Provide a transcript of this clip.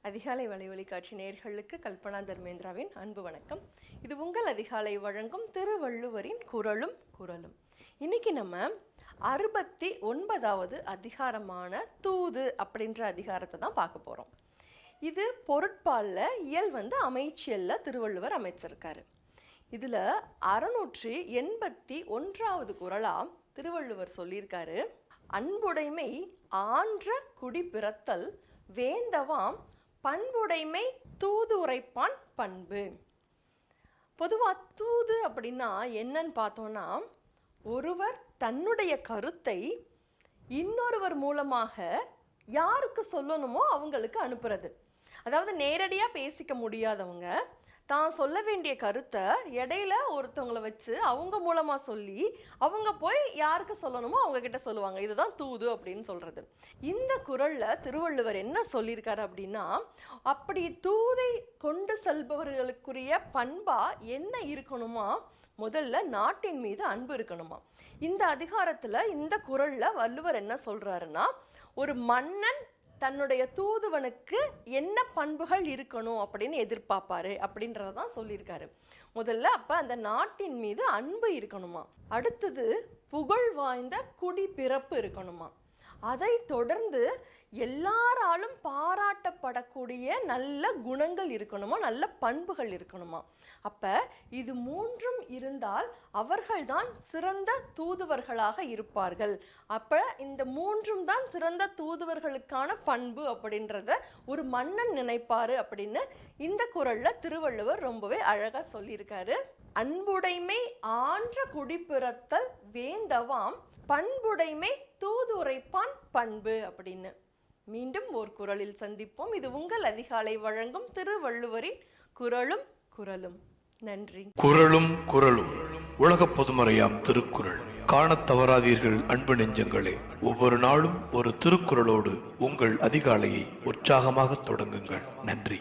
அதிகாலை வலைவலி காட்சி நேர்களுக்கு கல்பனா தர்மேந்திராவின் அன்பு வணக்கம். இது உங்கள் அதிகாலை வழங்கும் திருவள்ளுவரின் குரலும் குரலும். இன்னைக்கு நம்ம அறுபத்தி ஒன்பதாவது அதிகாரமான தூது அப்படின்ற அதிகாரத்தை தான் பார்க்க போகிறோம் இது பொருட்பாலில் இயல் வந்து அமைச்சியல்ல திருவள்ளுவர் அமைச்சிருக்காரு. இதில் அறுநூற்றி எண்பத்தி ஒன்றாவது குறளா திருவள்ளுவர் சொல்லியிருக்காரு அன்புடைமை ஆன்ற குடி பிறத்தல் வேந்தவாம் பண்புடைமை தூது உரைப்பான் பண்பு. பொதுவாக தூது அப்படின்னா என்னன்னு பார்த்தோன்னா ஒருவர் தன்னுடைய கருத்தை இன்னொருவர் மூலமாக யாருக்கு சொல்லணுமோ அவங்களுக்கு அனுப்புறது. அதாவது நேரடியாக பேசிக்க முடியாதவங்க தான் சொல்ல வேண்டிய கருத்தை இடையில ஒருத்தவங்களை வச்சு அவங்க மூலமாக சொல்லி அவங்க போய் யாருக்கு சொல்லணுமோ அவங்க கிட்ட சொல்லுவாங்க. இதுதான் தூது அப்படின்னு சொல்றது. இந்த குறள்ல திருவள்ளுவர் என்ன சொல்லியிருக்காரு அப்படின்னா அப்படி தூதை கொண்டு செல்பவர்களுக்குரிய பண்பா என்ன இருக்கணுமா? முதல்ல நாட்டின் மீது அன்பு இருக்கணுமா? இந்த அதிகாரத்துல இந்த குறள்ல வள்ளுவர் என்ன சொல்றாருன்னா ஒரு மன்னன் தன்னுடைய தூதுவனுக்கு என்ன பண்புகள் இருக்கணும் அப்படின்னு எதிர்பார்ப்பாரு அப்படின்றத தான் சொல்லியிருக்காரு. முதல்ல அப்ப அந்த நாட்டின் மீது அன்பு இருக்கணுமா? அடுத்தது புகழ் வாய்ந்த குடி பிறப்பு இருக்கணுமா? அதை தொடர்ந்து எல்லாராலும் பாராட்டப்படக்கூடிய நல்ல குணங்கள் இருக்கணுமா? நல்ல பண்புகள் இருக்கணுமா? அப்போ இது மூன்றும் இருந்தால் அவர்கள்தான் சிறந்த தூதுவர்களாக இருப்பார்கள். அப்போ இந்த மூன்றும் தான் சிறந்த தூதுவர்களுக்கான பண்பு அப்படின்றத ஒரு மன்னன் நினைப்பார் அப்படின்னு இந்த குரலில் திருவள்ளுவர் ரொம்பவே அழகாக சொல்லியிருக்காரு. அன்புடைமை ஆன்ற குடிப்பிறத்தல் வேந்தவாம் பண்புடைமை தூதுரைப்பான் பண்பு அப்படின்னு. மீண்டும் ஓர் குரலில் சந்திப்போம். இது உங்கள் அதிகாலை வழங்கும் திருவள்ளுவரின் குரலும் குரலும். நன்றி. குரலும் குரலும். உலக பொதுமறையாம் திருக்குறள். காணத் தவறாதீர்கள் அன்பு நெஞ்சங்களே. ஒவ்வொரு நாளும் ஒரு திருக்குறளோடு உங்கள் அதிகாலையை உற்சாகமாக தொடங்குங்கள். நன்றி.